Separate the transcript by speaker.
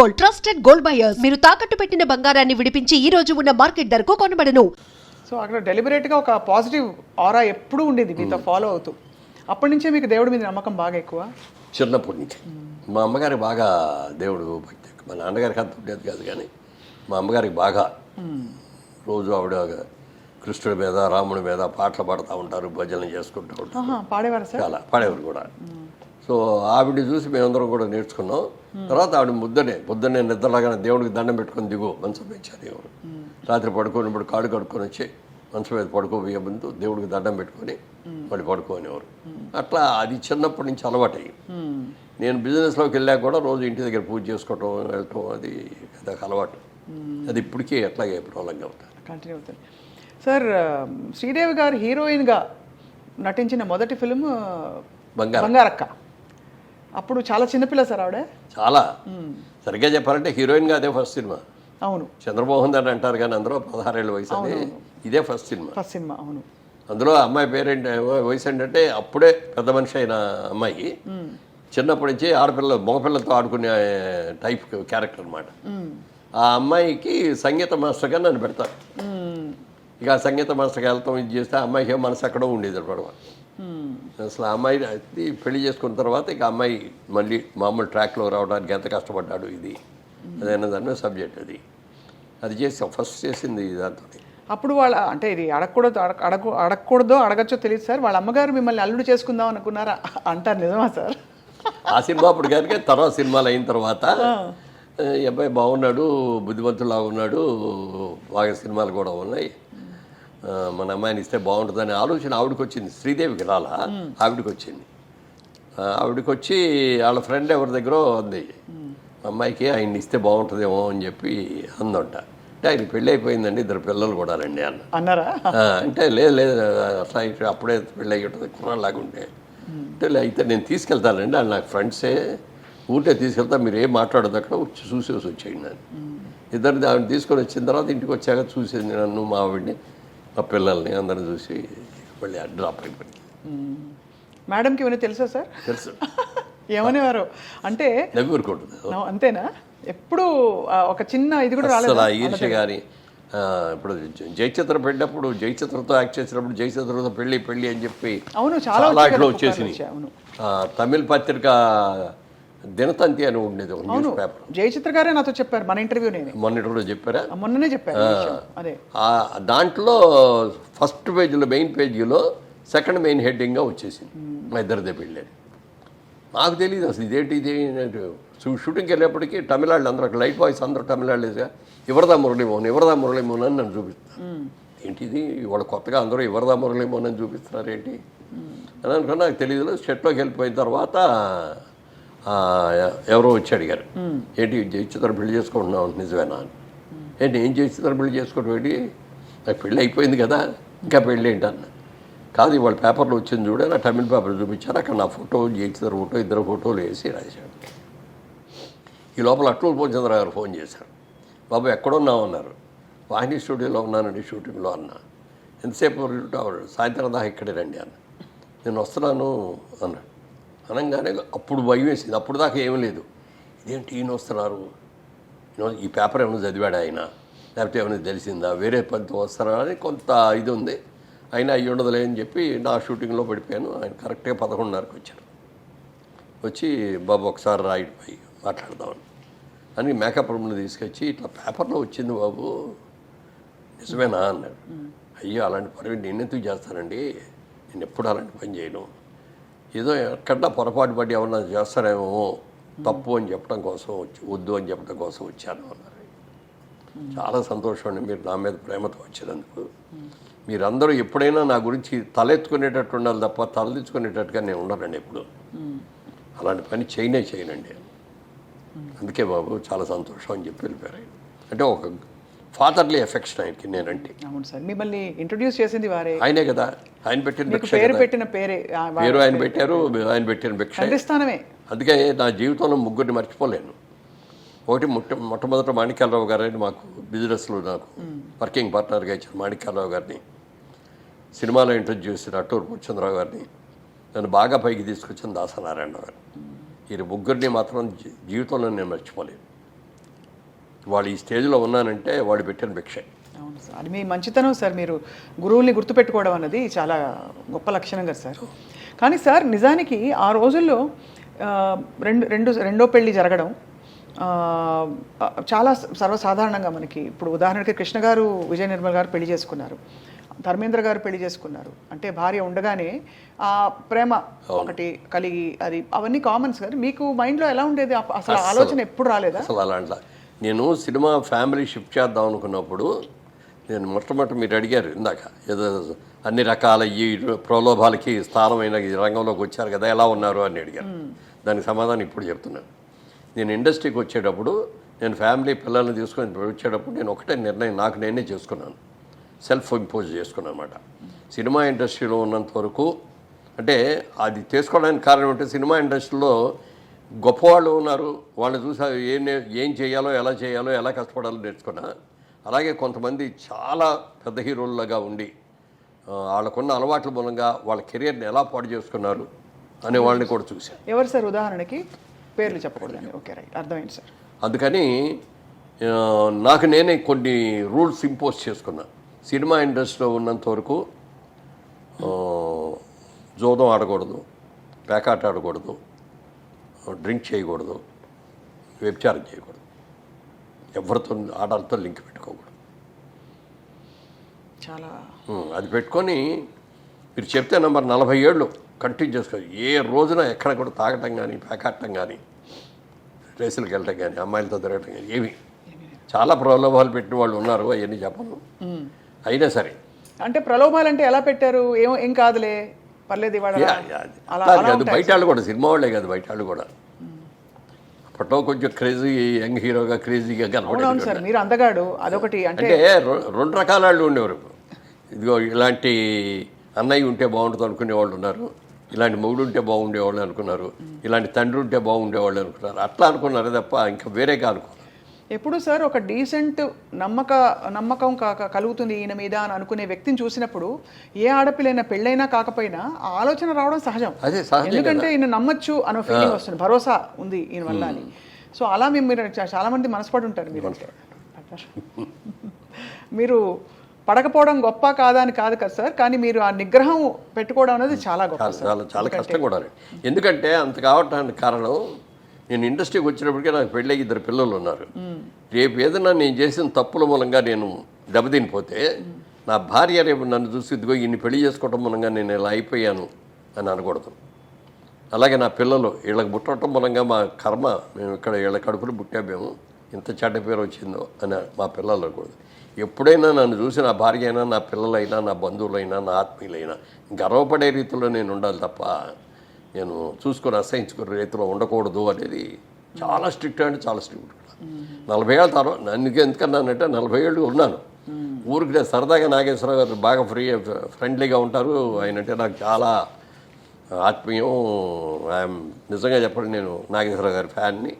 Speaker 1: Gold trusted gold buyers. మీరు తాకట్టు పెట్టిన బంగారాన్ని విడిపించి ఈ రోజు ఉన్న మార్కెట్ ధరకు కొనబడను.
Speaker 2: సో అక్కడ డెలిబరేట్గా ఒక పాజిటివ్ ఆరా ఎప్పుడూ ఉండేది మీతో ఫాలో అవుతూ. అప్పటి నుంచే మీకు దేవుడి మీద నమ్మకం బాగా ఎక్కువ?
Speaker 3: చిన్నప్పటి నుంచి. మా అమ్మగారికి బాగా దేవుడు భక్తి. మా నాన్నగారికి అంత ఉండేది కాదు కానీ మా అమ్మగారికి బాగా. రోజు ఆవిడ కృష్ణుడి మీద రాముడి మీద పాటలు పాడుతూ ఉంటారు భజనలు చేసుకుంటూ ఉంటారు.
Speaker 2: పాడేవారా సార్?
Speaker 3: చాలా పాడేవారు కూడా. సో ఆవిడ చూసి మేమందరం కూడా నేర్చుకున్నాం. తర్వాత ఆవిడ ముద్దనే పొద్దున్నే నిద్రలాగానే దేవుడికి దండం పెట్టుకొని దిగు మంచం పెంచారు దేవుడు. రాత్రి పడుకున్నప్పుడు కాడు కడుక్కొని వచ్చి మంచం మీద పడుకోబోయే ముందు దేవుడికి దండం పెట్టుకొని మళ్ళీ పడుకోనేవారు అట్లా అది చిన్నప్పటి నుంచి అలవాటయ్యి. నేను బిజినెస్లోకి వెళ్ళాక కూడా రోజు ఇంటి దగ్గర పూజ చేసుకోవటం వెళ్ళటం అది అదొక అలవాటు. అది ఇప్పటికీ ఎట్లాగే ప్రాబ్లంగా అవుతుంది
Speaker 2: కంటిన్యూ అవుతుంది. సార్ శ్రీదేవి గారు హీరోయిన్గా నటించిన మొదటి ఫిలిం
Speaker 3: బంగారం.
Speaker 2: బంగారక్క. అప్పుడు చాలా చిన్నపిల్ల సార్ ఆవిడ.
Speaker 3: చాలా. సరిగ్గా చెప్పాలంటే హీరోయిన్గా అదే ఫస్ట్ సినిమా.
Speaker 2: అవును.
Speaker 3: చంద్రమోహన్ అని అంటారు కానీ అందరూ పదహారేళ్ళ వయసు ఇదే ఫస్ట్ సినిమా.
Speaker 2: ఫస్ట్ సినిమా అవును.
Speaker 3: అందులో అమ్మాయి పేరేంటి వయసు ఏంటంటే అప్పుడే పెద్ద మనిషి అయిన అమ్మాయి. చిన్నప్పటి నుంచి ఆడపిల్ల మగపిల్లలతో ఆడుకునే టైప్ క్యారెక్టర్ అనమాట ఆ అమ్మాయికి సంగీత మాస్టర్గా నన్ను పెడతారు.
Speaker 2: మ్మ్.
Speaker 3: ఇక సంగీత మాస్టర్కి వెళ్తాం ఇది చేస్తే ఆ అమ్మాయికి మనసు ఎక్కడో ఉండేది
Speaker 2: మ్మ్.
Speaker 3: అసలు ఆ అమ్మాయి అది పెళ్ళి చేసుకున్న తర్వాత ఇక అమ్మాయి మళ్ళీ మామూలు ట్రాక్లో రావడానికి ఎంత కష్టపడ్డాడు ఇది? అదైనా దాని సబ్జెక్ట్ అది. అది చేసి ఫస్ట్ చేసింది దాంతో
Speaker 2: అప్పుడు వాళ్ళ అంటే ఇది అడగకూడదు అడగ అడగ అడగకూడదో అడగచ్చో తెలియదు సార్. వాళ్ళ అమ్మగారు మిమ్మల్ని అల్లుడు చేసుకుందాం అనుకున్నారా? అంటారు నిజమా సార్?
Speaker 3: ఆ సినిమా అప్పుడు కనుక తర్వాత సినిమాలు అయిన తర్వాత అబ్బాయి బాగున్నాడు బుద్ధిమంతులా ఉన్నాడు బాగా సినిమాలు కూడా ఉన్నాయి. మన అమ్మాయిని ఇస్తే బాగుంటుందనే ఆలోచన ఆవిడకి వచ్చింది శ్రీదేవికి రాలా? ఆవిడకి వచ్చింది ఆవిడకి వచ్చి వాళ్ళ ఫ్రెండ్ ఎవరి దగ్గర ఉంది. అమ్మాయికి ఆయన్ని ఇస్తే బాగుంటుందేమో అని చెప్పి అందంట. అంటే ఆయన పెళ్ళి అయిపోయిందండి ఇద్దరు పిల్లలు కూడా రండి అన్న.
Speaker 2: అన్నారా?
Speaker 3: అంటే లేదు లేదు అట్లా అప్పుడే పెళ్ళి అయ్యి ఉంటుంది కుర్రాళ్ళలాగా ఉంటే. అంటే అయితే నేను తీసుకెళ్తానండి వాళ్ళు నాకు ఫ్రెండ్సే. ఊరికే తీసుకెళ్తా మీరు ఏం మాట్లాడదు అక్కడ చూసేసి వచ్చేయండి నన్ను ఇద్దరు ఆవిడ తీసుకొని వచ్చిన తర్వాత ఇంటికి వచ్చాక చూసేది నన్ను మా ఆవిడ్ని. మా పిల్లల్ని అందరిని చూసి మళ్ళీ డ్రాప్ అయిపోయింది.
Speaker 2: మేడంకి ఇవన్నీ తెలుసా సార్?
Speaker 3: తెలుసు.
Speaker 2: ఏమనేవారు? అంటే
Speaker 3: నవ్వి ఊరుకుంటుంది.
Speaker 2: అంతేనా? ఎప్పుడు ఆ, ఒక చిన్న ఇది కూడా రాలేదు?
Speaker 3: ఆ ఈర్ష్య కానీ ఇప్పుడు జయచిత్ర పెట్టినప్పుడు జయచిత్రతో యాక్ట్ చేసినప్పుడు జయచిత్రతో పెళ్ళి పెళ్ళి అని చెప్పి
Speaker 2: అవును, చాలా
Speaker 3: ఇట్లా. ఆ, తమిళ పత్రిక దినతంతి అని ఉండేది ఒక న్యూస్ పేపర్
Speaker 2: జయచిత్ర గారే నాతో చెప్పారు మన ఇంటర్వ్యూ నేను.
Speaker 3: మొన్నటి కూడా చెప్పారా?
Speaker 2: మొన్ననే చెప్పారు. అదే.
Speaker 3: దాంట్లో ఫస్ట్ పేజీలో మెయిన్ పేజీలో సెకండ్ మెయిన్ హెడ్డింగ్గా వచ్చేసింది. మా ఇద్దరిదే పెళ్ళి. నాకు తెలియదు అసలు ఇదేంటి ఇది షూటింగ్కి వెళ్ళేప్పటికీ తమిళాళ్ళు అందరూ అక్కడ లైట్ బాయ్స్ అందరూ తమిళాళ్ళేగా ఎవరిదా మురళీమోహన్ ఎవరిదా మురళీమోహన్ అని నన్ను చూపిస్తారు ఏంటి ఇది? ఇవాళ కొత్తగా అందరూ ఎవరిదా మురళీమోహన్ అని చూపిస్తున్నారు ఏంటి? అని అనుకున్నా నాకు తెలియదు షెట్లోకి వెళ్ళిపోయిన తర్వాత ఎవరో వచ్చి అడిగారు. ఏంటి జయచిత్ర పెళ్ళి చేసుకుంటున్నావు నిజమేనా అని. ఏంటి ఏం జయచిత్ర పెళ్ళి చేసుకోవడం ఏంటి? నాకు పెళ్ళి అయిపోయింది కదా ఇంకా పెళ్ళి ఏంటి అన్న. కాదు ఇవాళ పేపర్లో వచ్చింది చూడ నా తమిళ పేపర్ చూపించారు అక్కడ నా ఫోటో జయచిత్ర ఫోటో ఇద్దరు ఫోటోలు వేసి రాశాడు ఈ లోపల అట్లూరు పూర్ణచంద్ర గారు ఫోన్ చేశారు. బాబు ఎక్కడున్నావు? అన్నారు. వాహిని స్టూడియోలో ఉన్నానండి షూటింగ్లో అన్న. ఎంతసేపు సాయంత్రం దాకా ఇక్కడే రండి అన్న. నేను వస్తున్నాను అన్నాడు అనగానే అప్పుడు భయం వేసింది. అప్పుడు దాకా ఏమీ లేదు. ఇదేంటి ఈయన వస్తున్నారు? ఈ పేపర్ ఏమైనా చదివాడు ఆయన? లేకపోతే ఏమైనా తెలిసిందా? వేరే పనితో వస్తారా అని కొంత ఇది ఉంది. అయినా అయ్యి ఉండదులే అని చెప్పి నా షూటింగ్లో పడిపోయాను. ఆయన కరెక్ట్గా పదకొండున్నరకు వచ్చారు. వచ్చి బాబు ఒకసారి రైట్ పోయి మాట్లాడదామని అని. మేకప్ రూమ్లో తీసుకొచ్చి ఇట్లా పేపర్లో వచ్చింది బాబు. నిజమేనా? అన్నాడు. అయ్యో అలాంటి పని నేను ఎందుకు చేస్తానండి? నేను ఎప్పుడు అలాంటి పని చేయను. ఏదో ఎక్కడా పొరపాటు పడి ఏమన్నా చేస్తారేమో తప్పు అని చెప్పడం కోసం వచ్చి వద్దు అని చెప్పడం కోసం వచ్చాను అన్నారు. చాలా సంతోషం అండి. మీరు నా మీద ప్రేమతో వచ్చినందుకు. మీరందరూ ఎప్పుడైనా నా గురించి తలెత్తుకునేటట్టు ఉండాలి తప్ప తలదించుకునేటట్టుగా నేను ఉండనండి ఎప్పుడు. అలాంటి పని చేయనే చేయనండి. అందుకే బాబు చాలా సంతోషం అని చెప్పి వెళ్ళిపోయారు. అంటే ఒక ఫాదర్లీ ఎఫెక్షన్ ఆయనకి నేనంటే.
Speaker 2: అవును సార్. మిమ్మల్ని ఇంట్రొడ్యూస్ చేసింది వారే.
Speaker 3: ఆయనే కదా. ఆయన పెట్టిన
Speaker 2: పేరు. పెట్టిన పేరే
Speaker 3: పేరు ఆయన పెట్టారు ఆయన పెట్టిన భిక్ష.
Speaker 2: తండ్రి స్థానమే
Speaker 3: అందుకే నా జీవితంలో ముగ్గురిని మర్చిపోలేను. ఒకటి మొట్ట మొట్టమొదట మాణిక్యాలరావు గారని మాకు బిజినెస్లో నాకు వర్కింగ్ పార్ట్నర్గా ఇచ్చిన మాణిక్యాలరావు గారిని. సినిమాలో ఇంట్రడ్యూస్ చేసిన అట్టూరు పూర్చంద్రరావు గారిని. నన్ను బాగా పైకి తీసుకొచ్చిన దాసనారాయణ గారు. ఈ ముగ్గురిని మాత్రం జీవితంలో నేను మర్చిపోలేను. వాళ్ళు ఈ స్టేజ్లో ఉన్నానంటే వాళ్ళు పెట్టిన భిక్షే.
Speaker 2: అవును సార్. అది మీ మంచితనం సార్. మీరు గురువుల్ని గుర్తుపెట్టుకోవడం అన్నది చాలా గొప్ప లక్షణం కదా సార్. కానీ సార్ నిజానికి ఆ రోజుల్లో రెండు రెండు రెండో పెళ్ళి జరగడం చాలా సర్వసాధారణంగా మనకి ఇప్పుడు ఉదాహరణకి కృష్ణ గారు విజయ నిర్మల్ గారు పెళ్ళి చేసుకున్నారు. ధర్మేంద్ర గారు పెళ్ళి చేసుకున్నారు. అంటే భార్య ఉండగానే ఆ ప్రేమ ఒకటి కలిగి అది అవన్నీ కామన్స్ గారు మీకు మైండ్లో ఎలా ఉండేది? అసలు ఆలోచన ఎప్పుడు రాలేదా?
Speaker 3: అసలు నేను సినిమా ఫ్యామిలీ షిఫ్ట్ చేద్దాం అనుకున్నప్పుడు నేను మొట్టమొదటి మీరు అడిగారు ఇందాక ఏదో అన్ని రకాల ఈ ప్రలోభాలకి స్థానమైన ఈ రంగంలోకి వచ్చారు కదా ఎలా ఉన్నారు అని అడిగారు. దానికి సమాధానం ఇప్పుడు చెప్తున్నాను. నేను ఇండస్ట్రీకి వచ్చేటప్పుడు నేను ఫ్యామిలీ పిల్లల్ని తీసుకొని వచ్చేటప్పుడు నేను ఒకటే నిర్ణయం నాకు నేనే చేసుకున్నాను. సెల్ఫ్ ఇంపోజ్ చేసుకున్నాను అనమాట సినిమా ఇండస్ట్రీలో ఉన్నంత వరకు అంటే అది చేసుకోవడానికి కారణం ఏంటంటే సినిమా ఇండస్ట్రీలో గొప్పవాళ్ళు ఉన్నారు వాళ్ళని చూసి ఏం ఏం చేయాలో ఎలా చేయాలో ఎలా కష్టపడాలో నేర్చుకున్నా. అలాగే కొంతమంది చాలా పెద్ద హీరోల్లాగా ఉండి వాళ్ళకున్న అలవాట్ల మూలంగా వాళ్ళ కెరియర్ని ఎలా పాడు చేసుకున్నారు అనే వాళ్ళని కూడా చూశాను.
Speaker 2: ఎవరు సార్ ఉదాహరణకి? పేర్లు చెప్పకూడదండి. Okay right. అర్థమైంది సార్.
Speaker 3: అందుకని నాకు నేనే కొన్ని రూల్స్ ఇంపోజ్ చేసుకున్నా. సినిమా ఇండస్ట్రీలో ఉన్నంత వరకు జోదం ఆడకూడదు పేకాట ఆడకూడదు డ్రింక్ చేయకూడదు వ్యభిచారం చేయకూడదు. ఎవరితో ఆడాలతో లింక్ పెట్టుకోకూడదు.
Speaker 2: చాలా
Speaker 3: అది పెట్టుకొని మీరు చెప్తే నంబర్ నలభై ఏళ్ళు కంటిన్యూ చేసుకోవాలి. ఏ రోజున ఎక్కడ కూడా తాగటం కానీ పేకాటం కానీ రేసులకు వెళ్ళటం కానీ అమ్మాయిలతో తిరగటం కానీ ఏమి చాలా ప్రలోభాలు పెట్టిన వాళ్ళు ఉన్నారు అవన్నీ చెప్పను. అయినా సరే.
Speaker 2: అంటే ప్రలోభాలంటే ఎలా పెట్టారు? ఏం ఏం కాదులే. పర్లేదు
Speaker 3: కాదు బయట వాళ్ళు కూడా సినిమా వాళ్ళే కాదు బయట వాళ్ళు కూడా. అప్పట్లో కొంచెం క్రేజీ యంగ్ హీరోగా క్రేజీగా
Speaker 2: సార్ మీరు అందగాడు అదొకటి అంటే
Speaker 3: రెండు రకాల వాళ్ళు ఉండేవారు. ఇదిగో ఇలాంటి అన్నయ్య ఉంటే బాగుంటుంది అనుకునే వాళ్ళు ఉన్నారు. ఇలాంటి మొగుడు ఉంటే బాగుండేవాళ్ళు అనుకున్నారు. ఇలాంటి తండ్రి ఉంటే బాగుండేవాళ్ళు అనుకున్నారు. అట్లా అనుకున్నారు తప్ప ఇంకా వేరేగా అనుకున్నారు
Speaker 2: ఎప్పుడు సార్ ఒక డీసెంట్ నమ్మక నమ్మకం కాక కలుగుతుంది ఈయన మీద అని అనుకునే వ్యక్తిని చూసినప్పుడు ఏ ఆడపిల్లైనా పెళ్ళైనా కాకపోయినా ఆలోచన రావడం సహజం.
Speaker 3: అదే
Speaker 2: ఎందుకంటే ఈయన నమ్మచ్చు అనే ఫీలింగ్ వస్తుంది. భరోసా ఉంది ఈయన వల్ల అని. సో అలా మేము మీరు చాలా మంది మనసుపడి ఉంటారు మీరు. మీరు పడకపోవడం గొప్ప కాదా అని కాదు కదా సార్ కానీ మీరు ఆ నిగ్రహం పెట్టుకోవడం అనేది చాలా గొప్ప
Speaker 3: చాలా కష్టం కూడా ఎందుకంటే అంత కావటానికి కారణం నేను ఇండస్ట్రీకి వచ్చినప్పటికే నాకు పెళ్ళి ఇద్దరు పిల్లలు ఉన్నారు. రేపు ఏదైనా నేను చేసిన తప్పుల మూలంగా నేను దెబ్బతినిపోతే నా భార్య రేపు నన్ను చూసి ఇదిగో ఇన్ని పెళ్ళి చేసుకోవటం మూలంగా నేను ఇలా అయిపోయాను అని అనకూడదు. అలాగే నా పిల్లలు వీళ్ళకి పుట్టడం మూలంగా మా కర్మ మేము ఇక్కడ వీళ్ళ కడుపులు పుట్టామేము ఇంత చెడ్డ పేరు వచ్చిందో అని మా పిల్లలు అనకూడదు. ఎప్పుడైనా నన్ను చూసి నా భార్య అయినా నా పిల్లలైనా నా బంధువులైనా నా ఆత్మీయులైనా గర్వపడే రీతిలో నేను ఉండాలి తప్ప నేను చూసుకొని అసహించుకునే రీతిలో ఉండకూడదు అనేది చాలా స్ట్రిక్ట్ అంటే చాలా స్ట్రిక్ట్. నలభై ఏళ్ళ తర్వాత నన్ను ఎందుకన్నానంటే నలభై ఏళ్ళు ఉన్నాను. ఊరికి నేను సరదాగా నాగేశ్వరరావు గారు బాగా ఫ్రీ ఫ్రెండ్లీగా ఉంటారు. ఆయన అంటే నాకు చాలా ఆత్మీయం. నిజంగా చెప్పండి నేను నాగేశ్వరరావు గారి ఫ్యాన్ని.